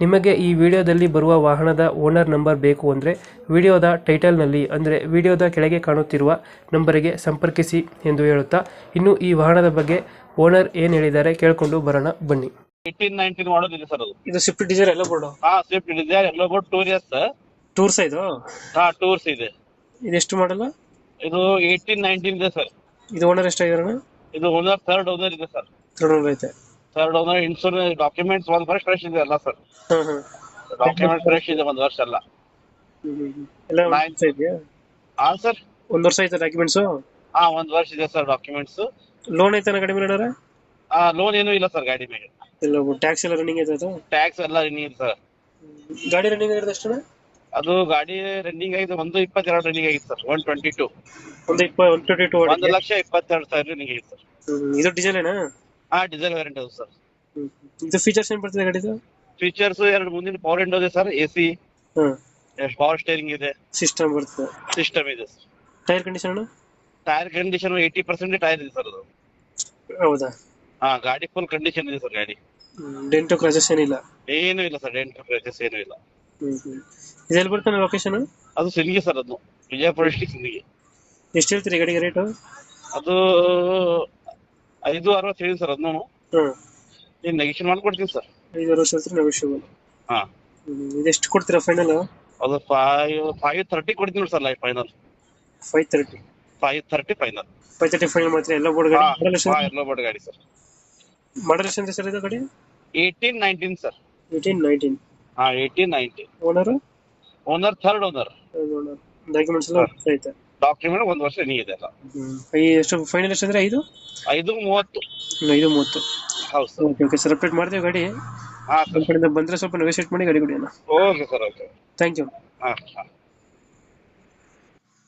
ನಿಮಗೆ ಈ ವಿಡಿಯೋದಲ್ಲಿ ಬರುವ ವಾಹನದ ಓನರ್ ನಂಬರ್ ಬೇಕು ಅಂದರೆ ವಿಡಿಯೋದ ಟೈಟಲ್ನಲ್ಲಿ ಅಂದರೆ ವಿಡಿಯೋದ ಕೆಳಗೆ ಕಾಣುತ್ತಿರುವ ನಂಬರಿಗೆ ಸಂಪರ್ಕಿಸಿ ಎಂದು ಹೇಳುತ್ತಾ ಇನ್ನು ಈ ವಾಹನದ ಬಗ್ಗೆ ಓನರ್ ಏನು ಹೇಳಿದ್ದಾರೆ ಕೇಳಿಕೊಂಡು ಬರೋಣ ಬನ್ನಿ. ಏಯ್ಟೀನ್ ನೈನ್ಟೀನ್ ಮಾಡಲ್ ಇದೆ ಸರ್ ಅದು. ಇದು ಸ್ವಿಫ್ಟ್ ಡಿಸೈರ್ ಎಲ್ಲ ಬೋರ್ಡು ಹಾ ಸ್ವಿಫ್ಟ್ ಡಿಸೈರ್ ಎಲ್ಲ ಬೋರ್ಡ್ ಟೂರ್ ಇಯರ್ಸ್ ಟೂರ್ಸ್ ಇದು? ಹಾ ಟೂರ್ಸ್ ಇದೆ. ಇದೆಷ್ಟು ಮಾಡಲ್ಲ ಇದು ಏಯ್ಟೀನ್ ನೈನ್ಟೀನ್ ಇದೆ ಸರ್ ಇದು ಓನರ್ ಎಷ್ಟಾಗಿರೋಣ ಇದು ಓನರ್ ಥರ್ಡ್ ಓನರ್ ಇದೆ ಸರ್ ತೊಗೊಂಡು ಐತೆ. ಥರ್ಡ್ ಓನರ್ ಇನ್ಶೂರೆನ್ಸ್ ಡಾಕ್ಯುಮೆಂಟ್ಸ್ ಒಂದ್ ವರ್ಷ ಫ್ರೆಶ್ ಇದೆ ಅಲ್ಲ ಸರ್ ಡಾಕ್ಯುಮೆಂಟ್ ಫ್ರೆಶ್ ಇದೆ ಒಂದ್ ವರ್ಷ ಅಲ್ಲ. ಹಾ ಸರ್ ಒಂದು ವರ್ಷ ಐತೆ ಡಾಕ್ಯುಮೆಂಟ್ಸ್ ಹಾ ಒಂದ್ ವರ್ಷ ಇದೆ ಸರ್ ಡಾಕ್ಯುಮೆಂಟ್ಸ್ ಲೋನ್ ಐತೆ ಕಡಿಮೆ ನೋಡೋಣ ಆ ಲೋನ್ ಏನೂ ಇಲ್ಲ ಸರ್ ಗಾಡಿ ಮೇಲೆ. ಇಲ್ಲ ಟ್ಯಾಕ್ಸ್ ಎಲ್ಲ ರನ್ನಿಂಗ್ ಐತೆ ಅದು? ಟ್ಯಾಕ್ಸ್ ಎಲ್ಲ ರನ್ನಿಂಗ್ ಸರ್ ಗಾಡಿ ರನ್ನಿಂಗ್ ಆಗಿರೋದು ಎಷ್ಟು ಅದು ಗಾಡಿ ರನ್ನಿಂಗ್ ಆಗಿದೆ ಒಂದು ಇಪ್ಪತ್ತೆರಡು ರನ್ನಿಂಗ್ ಆಗಿತ್ತು ಸರ್ ಒನ್ ಟ್ವೆಂಟಿ ಟು ಒಂದು ಇಪ್ಪ ಒನ್ ಟ್ವೆಂಟಿ ಟು ಒಂದು ಲಕ್ಷ ಇಪ್ಪತ್ತೆರಡು ಸಾವಿರ ರನ್ನಿಂಗ್ ಆಗಿತ್ತು ಸರ್ ಇದು ಡೀಸೆಲ್ ಏನಾ? ಹಾ ಡೀಸೆಲ್ ವೇರಿಯಂಟ್ ಅದು ಸರ್ ಇದು ಫೀಚರ್ಸ್ ಏನ್ ಬರ್ತದೆ ಗಾಡಿದು ಫೀಚರ್ಸ್ ಎರಡು ಮುಂದಿನ ಪವರ್ ವಿಂಡೋ ಇದೆ ಸರ್ ಎ ಸಿ ಹಾಂ. ಪವರ್ ಸ್ಟೇರಿಂಗ್ ಇದೆ. ಸಿಸ್ಟಮ್ ಬರ್ತದೆ. ಸಿಸ್ಟಮ್ ಇದೆ tyre condition tyre condition eighty percent tyre ಇದೆ ಸರ್ ಅದು. ಹೌದಾ? ಹಾ ಗಾಡಿ ಫುಲ್ ಕಂಡೀಷನ್ ಇದೆ ಸರ್ ಗಾಡಿ. ಡೆಂಟೋ ಕ್ರಾಚಸ್ ಏನಿಲ್ಲ? ಏನು ಇಲ್ಲ ಸರ್ ಡೆಂಟ್ ಕ್ರಾಚಸ್ ಏನೂ ಇಲ್ಲ. ಇದೆಲ್ಲಿ ಬರ್ತಾನೆ ಲೊಕೇಶನ್ ಅದು ಸಿಲ್ಗಿ ಸರ್ ಅದು. ವಿಜಯಪುರ ಡಿಸ್ಟಿಕ್ ಸಿಂದಗಿ ಎಷ್ಟು ಹೇಳ್ತೀರಿ ಗಾಡಿಗೆ ರೇಟು ಅದು ಐದು ಅರವತ್ತು ಹೇಳಿ ಸರ್ ಅದನ್ನ. ಹಾಂ. ಏನು ನೆಗೆಷನ್ ಮಾಡ್ಕೊಡ್ತೀನಿ ಸರ್. ಐದು ಅರವತ್ತು ಹೇಳ್ತೀರಿ ನೆಗೋಷಿಯಬಲ್ ಹಾ. ಇದೆಷ್ಟು ಕೊಡ್ತೀರಾ ಫೈನಲ್ ಅದು ಫೈವ್ ಫೈವ್ ತರ್ಟಿ ಕೊಡ್ತೀನಿ sir life final five thirty five thirty final five thirty final ಮಾತ್ರ ಎಲ್ಲ ಬೋರ್ಡ್ ಗಾಡಿ ಎಲ್ಲ ಬೋರ್ಡ್ ಗಾಡಿ ಸರ್. ಮಾಡಲ್ ಎಷ್ಟು ಸರ್ ಇದು ಗಾಡಿ? Eighteen nineteen sir. Eighteen nineteen ಹಾ eighteen nineteen owner owner third owner owner documents ಎಲ್ಲ ಐತೆ. ಡಾಕ್ಯುಮೆಂಟ್ ಒಂದು ವರ್ಷ ನೀ ಇದೆ ಐ ಎಷ್ಟು ಫೈನಲ್ ಎಷ್ಟು ಅಂದ್ರೆ ಐದು? ಐದು ಮೂವತ್ತು. ಇನ್ನು ಐದು ಮೂವತ್ತು. ಹೌದು sir. Okay okay sir update ಮಾಡ್ತೀವಿ ಗಾಡಿ. ಹಾಂ ನಮ್ಮ ಕಡೆಯಿಂದ ಬಂದರೆ ಸ್ವಲ್ಪ ನೆಗೋಸಿಯೇಟ್ ಮಾಡಿ ಗಾಡಿ ಕೊಡಿ ಅಣ್ಣ. Okay sir okay thank you ಹಾ ಹಾ.